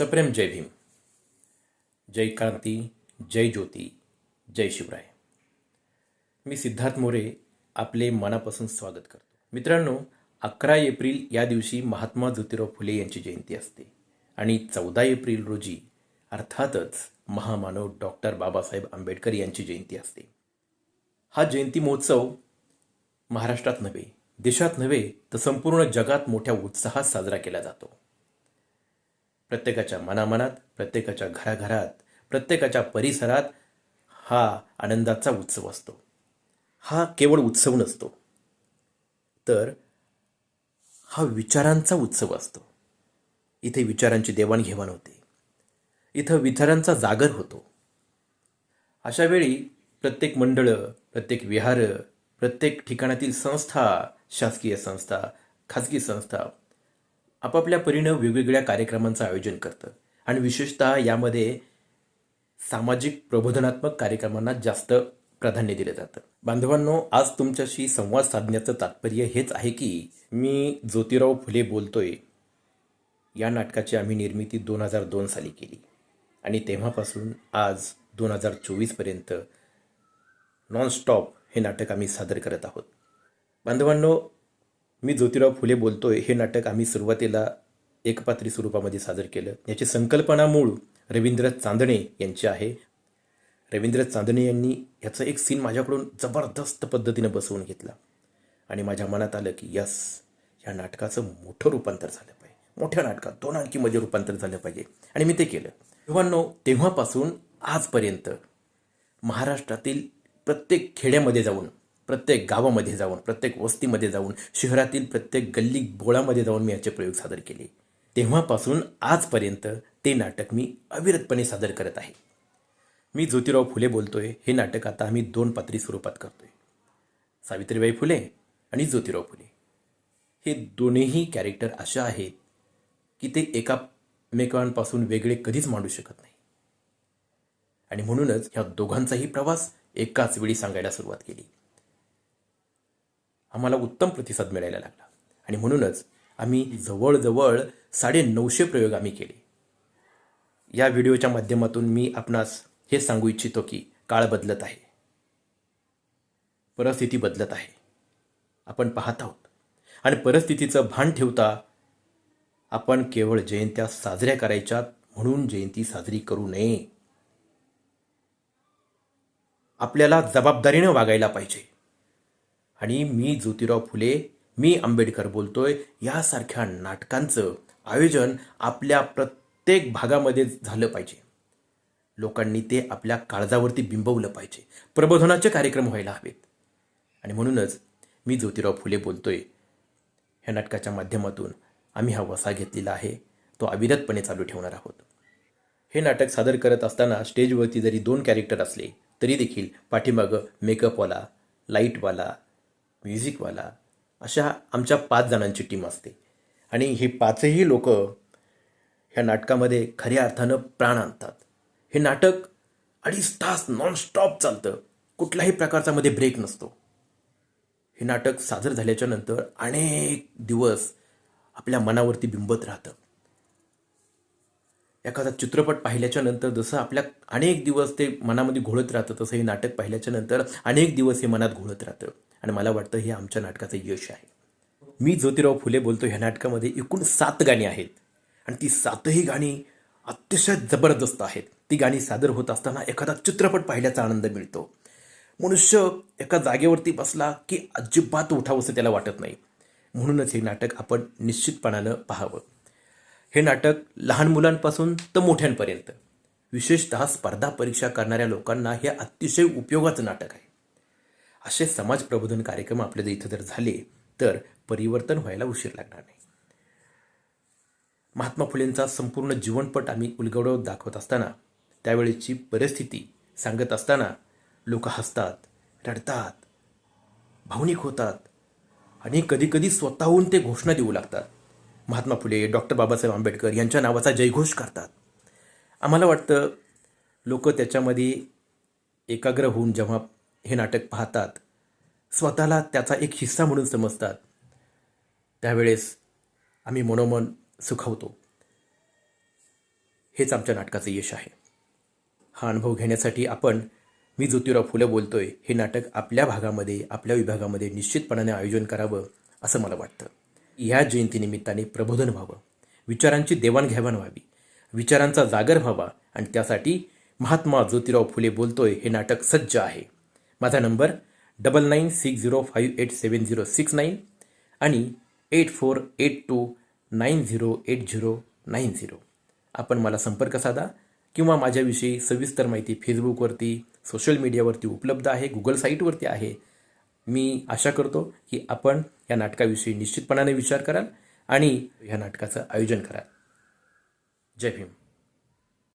सप्रेम जय भीम. जय क्रांती जय ज्योती जय शिवराय. मी सिद्धार्थ मोरे आपले मनापासून स्वागत करतो. मित्रांनो अकरा एप्रिल या दिवशी महात्मा ज्योतिराव फुले यांची जयंती असते आणि चौदा एप्रिल रोजी अर्थातच महामानव डॉक्टर बाबासाहेब आंबेडकर यांची जयंती असते. हा जयंती महोत्सव महाराष्ट्रात नव्हे देशात नव्हे तर संपूर्ण जगात मोठ्या उत्साहात साजरा केला जातो. प्रत्येकाच्या मनामनात प्रत्येकाच्या घराघरात प्रत्येकाच्या परिसरात हा आनंदाचा उत्सव असतो. हा केवळ उत्सव नसतो. तर हा विचारांचा उत्सव असतो. इथे विचारांची देवाणघेवाण होते. इथं विचारांचा जागर होतो. अशा वेळी प्रत्येक मंडळं प्रत्येक विहार प्रत्येक ठिकाणातील संस्था शासकीय संस्था खाजगी संस्था आपापल्या परीनं वेगवेगळ्या कार्यक्रमांचं आयोजन करतं आणि विशेषतः यामध्ये सामाजिक प्रबोधनात्मक कार्यक्रमांना जास्त प्राधान्य दिलं जातं. बांधवांनो आज तुमच्याशी संवाद साधण्याचं तात्पर्य हेच आहे की मी ज्योतिराव फुले बोलतोय. या नाटकाची आम्ही निर्मिती दोन हजार दोन साली केली. आणि तेव्हापासून आज दोन हजार चोवीसपर्यंत नॉनस्टॉप हे नाटक आम्ही सादर करत आहोत. बांधवांनो मी ज्योतिराव फुले बोलतोय हे नाटक आम्ही सुरुवातीला एकपात्री स्वरूपामध्ये सादर केलं. याची संकल्पना मूळ रवींद्र चांदणे यांची आहे. रवींद्र चांदणे यांनी याचं एक सीन माझ्याकडून जबरदस्त पद्धतीनं बसवून घेतला. आणि माझ्या मनात आलं की यस या नाटकाचं मोठं रूपांतर झालं पाहिजे. मोठ्या नाटकात दोन आणखीमध्ये रूपांतर झालं पाहिजे. आणि मी ते केलं. तेव्हा तेव्हापासून आजपर्यंत महाराष्ट्रातील प्रत्येक खेड्यामध्ये जाऊन प्रत्येक गावामध्ये जाऊन प्रत्येक वस्तीमध्ये जाऊन शहरातील प्रत्येक गल्ली बोळामध्ये जाऊन मी याचे प्रयोग सादर केले. तेव्हापासून आजपर्यंत ते नाटक मी अविरतपणे सादर करत आहे. मी ज्योतिराव फुले बोलतोय हे नाटक आता आम्ही दोन पात्री स्वरूपात करतोय. सावित्रीबाई फुले आणि ज्योतिराव फुले. हे दोन्हीही कॅरेक्टर अशा आहेत की ते एकामेकांपासून वेगळे कधीच मांडू शकत नाही. आणि म्हणूनच ह्या दोघांचाही प्रवास एकाच वेळी सांगायला सुरुवात केली. आम्हाला उत्तम प्रतिसाद मिळायला लागला. आणि म्हणूनच आम्ही जवळजवळ साडे नऊशे प्रयोग आम्ही केले. या व्हिडिओच्या माध्यमातून मी आपणास हे सांगू इच्छितो की काळ बदलत आहे. परिस्थिती बदलत आहे. आपण पाहत आहोत. आणि परिस्थितीचं भान ठेवता आपण केवळ जयंत्या साजऱ्या करायच्या म्हणून जयंती साजरी करू नये. आपल्याला जबाबदारीनं वागायला पाहिजे. आणि मी ज्योतिराव फुले मी आंबेडकर बोलतोय यासारख्या नाटकांचं आयोजन आपल्या प्रत्येक भागामध्ये झालं पाहिजे. लोकांनी ते आपल्या काळजावरती बिंबवलं पाहिजे. प्रबोधनाचे कार्यक्रम व्हायला हवेत. आणि म्हणूनच मी ज्योतिराव फुले बोलतोय ह्या नाटकाच्या माध्यमातून आम्ही हा वसा घेतलेला आहे तो अविरतपणे चालू ठेवणार आहोत. हे नाटक सादर करत असताना स्टेजवरती जरी दोन कॅरेक्टर असले तरी देखील पाठीमागं मेकअपवाला लाईटवाला म्युझिकवाला अशा आमच्या पाच जणांची टीम असते. आणि हे पाचही लोक ह्या नाटकामध्ये खऱ्या अर्थानं प्राण आणतात. हे नाटक अडीच तास नॉनस्टॉप चालतं. कुठल्याही प्रकारचा मध्ये ब्रेक नसतो. हे नाटक सादर झाल्याच्यानंतर अनेक दिवस आपल्या मनावरती बिंबत राहतं. एखादा चित्रपट पाहिल्याच्या नंतर जसं आपल्या अनेक दिवस ते मनामध्ये घोळत राहतं तसं हे नाटक पाहिल्याच्या नंतर अनेक दिवस हे मनात घोळत राहतं. आणि मला वाटतं हे आमच्या नाटकाचं यश आहे. मी ज्योतिराव फुले बोलतो ह्या नाटकामध्ये एकूण सात गाणी आहेत. आणि ती सातही गाणी अतिशय जबरदस्त आहेत. ती गाणी सादर होत असताना एखादा चित्रपट पाहिल्याचा आनंद मिळतो. मनुष्य एका जागेवरती बसला की अजिबात उठावंसं त्याला वाटत नाही. म्हणूनच हे नाटक आपण निश्चितपणानं पाहावं. हे नाटक लहान मुलांपासून तर मोठ्यांपर्यंत. विशेषतः स्पर्धा परीक्षा करणाऱ्या लोकांना हे अतिशय उपयोगाचं नाटक आहे. असे समाज प्रबोधन कार्यक्रम आपल्या जर इथं जर झाले तर परिवर्तन व्हायला उशीर लागणार नाही. महात्मा फुलेंचा संपूर्ण जीवनपट आम्ही उलगडवत दाखवत असताना त्यावेळेची परिस्थिती सांगत असताना लोक हसतात रडतात भावनिक होतात आणि कधीकधी स्वतःहून ते घोषणा देऊ लागतात. महात्मा फुले डॉक्टर बाबासाहेब आंबेडकर यांच्या नावाचा जयघोष करतात. आम्हाला वाटतं लोक त्याच्यामध्ये एकाग्र होऊन जेव्हा हे नाटक पाहतात स्वतःला त्याचा एक हिस्सा म्हणून समजतात. त्यावेळेस आम्ही मनोमन सुखावतो. हेच आमच्या नाटकाचं यश आहे. हा अनुभव घेण्यासाठी आपण मी ज्योतिराव फुले बोलतोय. हे नाटक आपल्या भागामध्ये आपल्या विभागामध्ये निश्चितपणाने आयोजन करावं असं मला वाटतं. या जयंतीनिमित्ताने प्रबोधन व्हावं विचारांची देवाणघेवाण व्हावी विचारांचा जागर व्हावा आणि त्यासाठी महात्मा ज्योतिराव फुले बोलतोय हे नाटक सज्ज आहे. माझा number double nine six zero five eight seven zero six nine आणि eight four eight two nine zero eight zero nine zero आपण मला संपर्क साधा किंवा माझ्याविषयी सविस्तर माहिती फेसबुकवरती सोशल मीडियावरती उपलब्ध आहे गुगल साईटवरती आहे मी आशा करतो की आपण या नाटकाविषयी निश्चितपणाने विचार कराल आणि ह्या नाटकाचं आयोजन कराल. जय भीम.